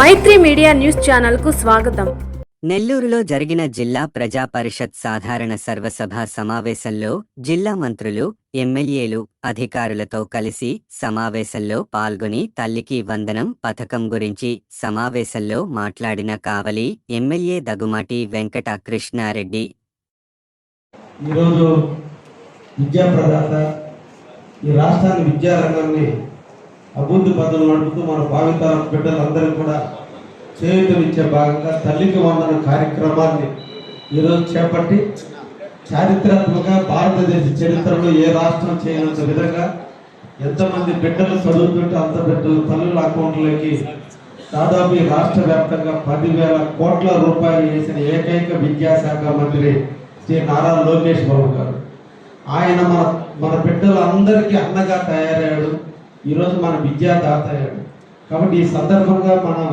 మైత్రి media news ఛానల్కు స్వాగతం. నెల్లూరులో జరిగిన జిల్లా ప్రజా పరిషత్ సాధారణ సర్వసభ సమావేశంలో జిల్లా మంత్రులు ఎమ్మెల్యేలు అధికారులతో కలిసి సమావేశంలో పాల్గొని తల్లికి వందనం పథకం గురించి సమావేశంలో మాట్లాడిన కావలి ఎమ్మెల్యే దగుమాటి వెంకట కృష్ణారెడ్డి ఈరోజు విద్యా ప్రదాత ఈ రాష్ట్రాన్ని విద్యారంగాన్ని అభివృద్ధి పదవులు నడుపుతూ మన భావితరం బిడ్డలందరికీ కూడా చేయూతనిచ్చే భాగంగా తల్లికి వందన కార్యక్రమాన్ని ఈరోజు చేపట్టి చారిత్రాత్మక భారతదేశ చరిత్రలో ఏ రాష్ట్రం చేయనంత విధంగా ఎంతమంది బిడ్డలు చదువుతుంటే అంత బిడ్డలు తల్లుల అకౌంట్లోకి దాదాపు ఈ రాష్ట్ర వ్యాప్తంగా పదివేల కోట్ల రూపాయలు వేసిన ఏకైక విద్యాశాఖ మంత్రి శ్రీ నారా లోకేష్ బాబు గారు. ఆయన మన మన బిడ్డలందరికీ అన్నగా తయారయ్యాడు. ఈరోజు మన విద్యాదాత అయ్యాడు కాబట్టి ఈ సందర్భంగా మనం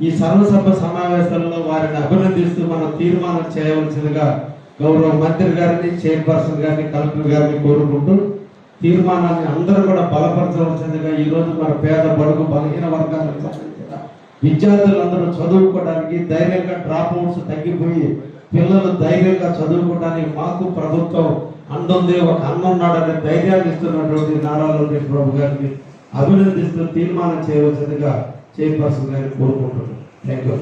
ఈ సర్వసభ సమావేశంలో వారిని అభినందిస్తూ మనం తీర్మానం చేయవలసిందిగా గౌరవ మంత్రి గారిని చైర్పర్సన్ గారిని కలెక్టర్ గారిని కోరుకుంటూ తీర్మానాన్ని అందరూ కూడా బలపరచవలసిందిగా ఈరోజు మన పేద బడుగు బలహీన వర్గాలకు విద్యార్థులందరూ చదువుకోవడానికి ధైర్యంగా డ్రాప్ అవుట్స్ తగ్గిపోయి పిల్లలు ధైర్యంగా చదువుకోవడానికి మాకు ప్రభుత్వం అండుంది ఒక అన్న ఉన్నాడనే ధైర్యాన్ని ఇస్తున్నటువంటి నారా లోకేష్ గారిని అభినందిస్తూ తీర్మానం చేయవలసిందిగా చైర్పర్సన్ గారిని కోరుకుంటున్నాను. Thank you